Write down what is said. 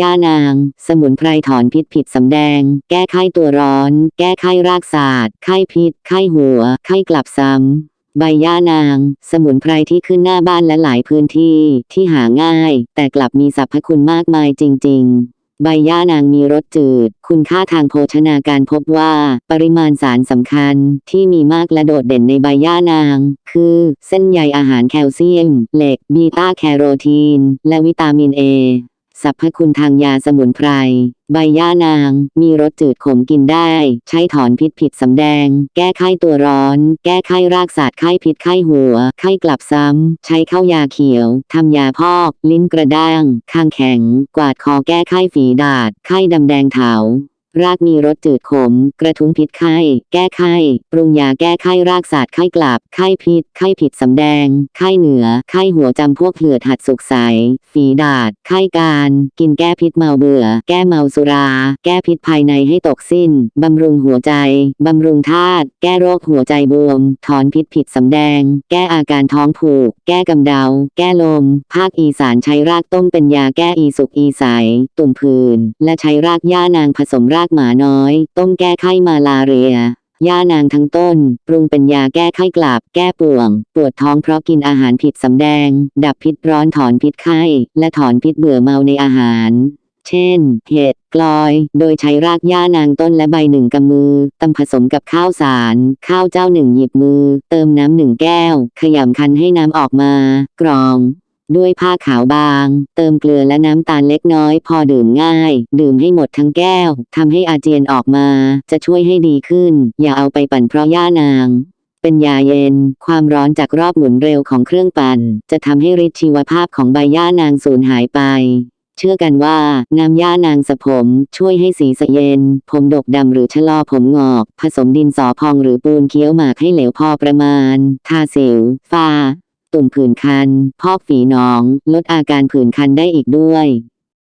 ย่านาง สมุนไพรถอนพิษผิดสำแดง แก้ไข้ตัวร้อน แก้ไข้รากศาสตร์ไข้พิษ ไข้หัว ไข้กลับซ้ำ ใบย่านาง สมุนไพรที่ขึ้นหน้าบ้านและหลายพื้นที่ที่หาง่าย แต่กลับมีสรรพคุณมากมายจริง ๆใบย่านางมีรสจืด คุณค่าทางโภชนาการพบว่า ปริมาณสารสำคัญที่มีมากและโดดเด่นในใบย่านาง คือ เส้นใยอาหารแคลเซียม เหล็ก บีตาแคโรทีน และวิตามินเอ สรรพคุณทางยาสมุนไพร ใบย่านาง มีรสจืดขมกินได้ ใช้ถอนพิษผิดสำแดง แก้ไข้ตัวร้อน แก้ไข้รากศาสตร์ไข้พิษไข้หัว ไข้กลับซ้ำ ใช้เข้ายาเขียว ทำยาพอก ลิ้นกระด้าง คางแข็ง กวาดคอแก้ไข้ฝีดาด ไข้ดำแดงเถา รากมีรสจืดขม กระทุ้งพิษไข้ แก้ไข้ ปรุงยาแก้ไข้รากศาสตร์ไข้กลับ ไข้พิษ ไข้ผิดสำแดง ไข้เหนือ ไข้หัวจำพวกเหือดหัดสุกใส ฝีดาด ไข้การ กินแก้พิษเมาเบื่อ แก้เมาสุรา แก้พิษภายในให้ตกสิ้น บำรุงหัวใจ บำรุงธาตุ แก้โรคหัวใจบวม ถอนพิษผิดสำแดง แก้อาการท้องผูก แก้กำเดา แก้ลม ภาคอีสานใช้รากต้มเป็นยาแก้อีสุกอีใส ตุ่มผื่น และใช้รากย่านางผสมรากหมาน้อย ต้มแก้ไข้มาลาเรียยานางทั้งต้น ปรุงเป็นยาแก้ไข้กลับ แก้ป่วง ปวดท้องเพราะกินอาหารผิดสำแดง ดับพิษร้อนถอนพิษไข้ และถอนพิษเบื่อเมาในอาหาร เช่น เห็ด กลอย โดยใช้รากย่านางต้นและใบหนึ่งกำมือตำผสมกับข้าวสาร ข้าวเจ้าหนึ่งหยิบมือ เติมน้ำหนึ่งแก้ว ขยำคันให้น้ำออกมา กรอง ด้วยผ้าขาวบาง เติมเกลือและน้ำตาลเล็กน้อย พอดื่มง่าย ดื่มให้หมดทั้งแก้วทำให้อาเจียนออกมา จะช่วยให้ดีขึ้น อย่าเอาไปปั่นเพราะย่านางเป็นยาเย็น ความร้อนจากรอบหมุนเร็วของเครื่องปั่น จะทำให้ฤทธิ์ชีวภาพของใบย่านางสูญหายไป เชื่อกันว่าน้ำย่านางสะผม ช่วยให้สีสะเย็น ผมดกดำหรือชะลอผมงอก ผสมดินสอพองหรือปูนเคี้ยวหมากให้เหลวพอประมาณ ทาสิวฝ้า ตุ่มผื่นคัน พอกฝีหนอง ลดอาการผื่นคันได้อีกด้วย